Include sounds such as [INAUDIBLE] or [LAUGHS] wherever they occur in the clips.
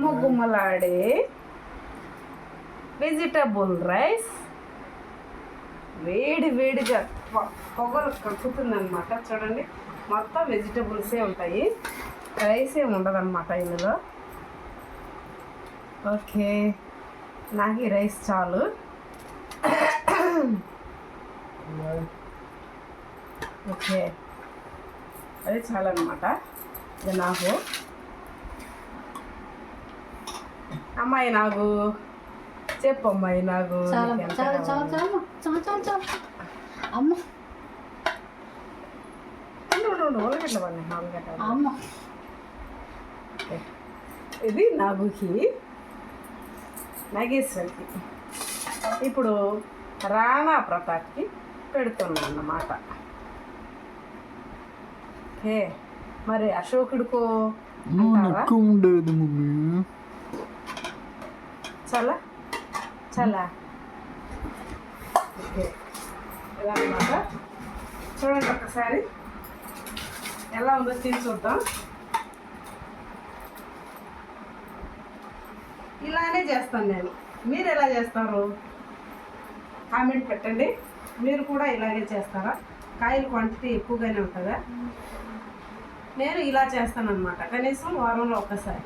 గుమ్మ గుమ్మలాడే vegetable rice వేడి వేడిగా పొగలు కక్కుతుందన్నమాట. చూడండి మొత్తం వెజిటబుల్సే ఉంటాయి. రైస్ ఏమి ఉండదన్నమాట ఇందులో. ఓకే నాకు ఈ రైస్ చాలు. ఓకే అది చాలు అనమాట ఇది నాకు. అమ్మాయి నాకు. చెప్పు అమ్మాయి నాకు. నీకు అమ్మ. ఇది నాగుకి నాగేశ్వరికి. ఇప్పుడు రాణా ప్రతాప్కి పెడుతున్నాను అన్నమాట ఓకే. మరి అశోకుడికో ఉండదు మమ్మీ. చాలా? చాలా. ఓకే. ఇలా అనమాట చూడండి ఒకసారి ఎలా ఉందో తిని చూద్దాం. ఇలానే చేస్తాను నేను. మీరు ఎలా చేస్తారు? కామెంట్ పెట్టండి. మీరు కూడా ఇలాగే చేస్తారా? కాయల క్వాంటిటీ ఎక్కువగానే ఉంటుందా? నేను ఇలా చేస్తాను అనమాట కనీసం వారంలో ఒక్కసారి.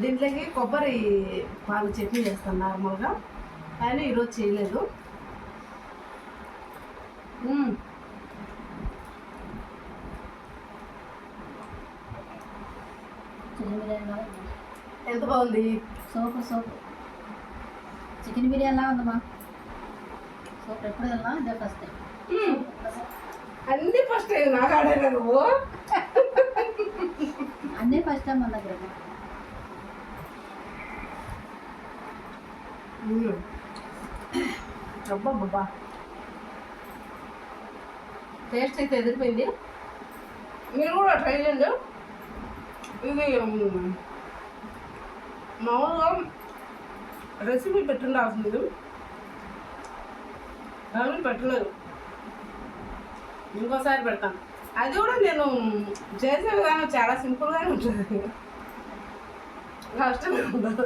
దీంట్లోకి కొబ్బరి పాలు చట్నీ చేస్తాను నార్మల్గా. కానీ ఈరోజు చేయలేదు. చికెన్ బిర్యానీ. ఎంత బాగుంది? Super super. చికెన్ బిర్యానీ లాగా ఉందమ్మా. సూపర్. ఎప్పుడు తిన్నా ఇదే ఫస్ట్. అన్ని ఫస్ట్ నాకు నువ్వు? [LAUGHS] అన్నీ ఫస్ట్ టైం మన దగ్గర మ్మ్. టేస్ట్ అయితే ఎదిరిపోయింది. మీరు కూడా ట్రై చేయండి. ఇది మామూలుగా రెసిపీ పెట్టుండాల్సింది ఎవరు పెట్టలేదు. ఇంకోసారి పెడతాను. అది కూడా నేను చేసే విధానం చాలా సింపుల్గానే ఉంటుంది. కష్టంగా ఉండదు.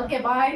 Okay bye.